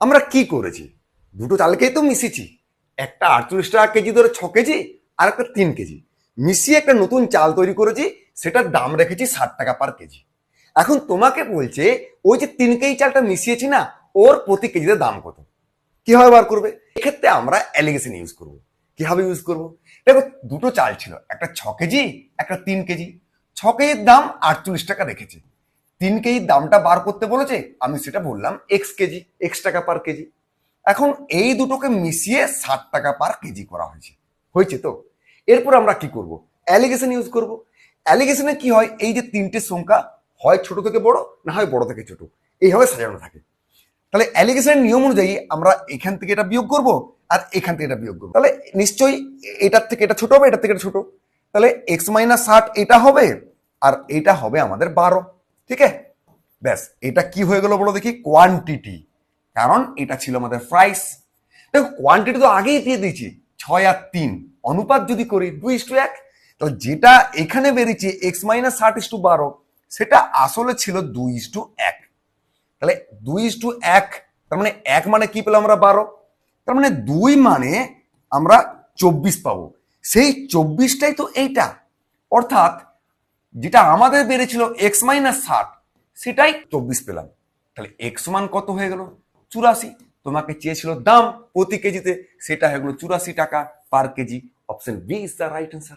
আমরা কি করেছি? দুটো চালকেই তো মিশিয়েছি। একটা আটচল্লিশ টাকা কেজি ধরে ছ কেজি, আর একটা তিন কেজি। মিশিয়ে একটা নতুন চাল তৈরি করেছি, সেটার দাম রেখেছি ষাট টাকা পার কেজি। এখন তোমাকে বলছে, ওই যে তিন কেজি চালটা মিশিয়েছি না, ওর প্রতি কেজিতে দাম কত? কীভাবে বার করবে? এক্ষেত্রে আমরা অ্যালিগেশন ইউজ করব। কীভাবে ইউজ করব? দেখো, দুটো চাল ছিল, একটা ছ কেজি, একটা তিন কেজি। ছ কেজির দাম আটচল্লিশ টাকা রেখেছে। তিন কেজির দামটা বার করতে বলেছে, আমি সেটা বললাম এক্স কেজি এক্স টাকা পার কেজি। এখন এই দুটোকে মিশিয়ে ষাট টাকা পার কেজি করা হয়েছে। হয়েছে তো? এরপর আমরা কি করব? অ্যালিগেশন ইউজ করব। অ্যালিগেশনে কি হয়? এই যে তিনটে সংখ্যা, হয় ছোট থেকে বড়, না হয় বড় থেকে ছোট। এইভাবে সাজানো থাকে। তাহলে অ্যালিগেশনের নিয়ম অনুযায়ী আমরা এখান থেকে এটা বিয়োগ করব আর এখান থেকে এটা বিয়োগ করব। তাহলে নিশ্চয়ই এটার থেকে এটা ছোট হবে, এটার থেকে এটা ছোট। তাহলে এক্স মাইনাস ষাট, এটা হবে, আর এটা হবে আমাদের বারো। ঠিক আছে? ব্যাস, এটা কি হয়ে গেল বলো দেখি কোয়ান্টিটি কারণ এটা ছিল আমাদের প্রাইস দেখো কোয়ান্টিটি তো আগেই দিয়ে দিয়েছি, ছয় আর তিন। অনুপাত যদি করি, দুই টু এক, তো যেটা এখানে বেরিয়েছে এক্স মাইনাস ষাট ইস টু বারো, সেটা আসলে ছিল দুই ইস টু এক। তাহলে দুই ইস টু এক, তার মানে এক মানে কি পেলাম আমরা বারো? তার মানে দুই মানে আমরা চব্বিশ পাবো। সেই চব্বিশটাই তো এইটা। অর্থাৎ যেটা আমাদের বেড়েছিল এক্স মাইনাস ষাট, সেটাই চব্বিশ পেলাম। তাহলে এক্স মান কত হয়ে গেল? চুরাশি। তোমাকে চেয়েছিল দাম প্রতি কেজিতে, সেটা হয়ে গেল চুরাশি টাকা per KG. Option B is the right answer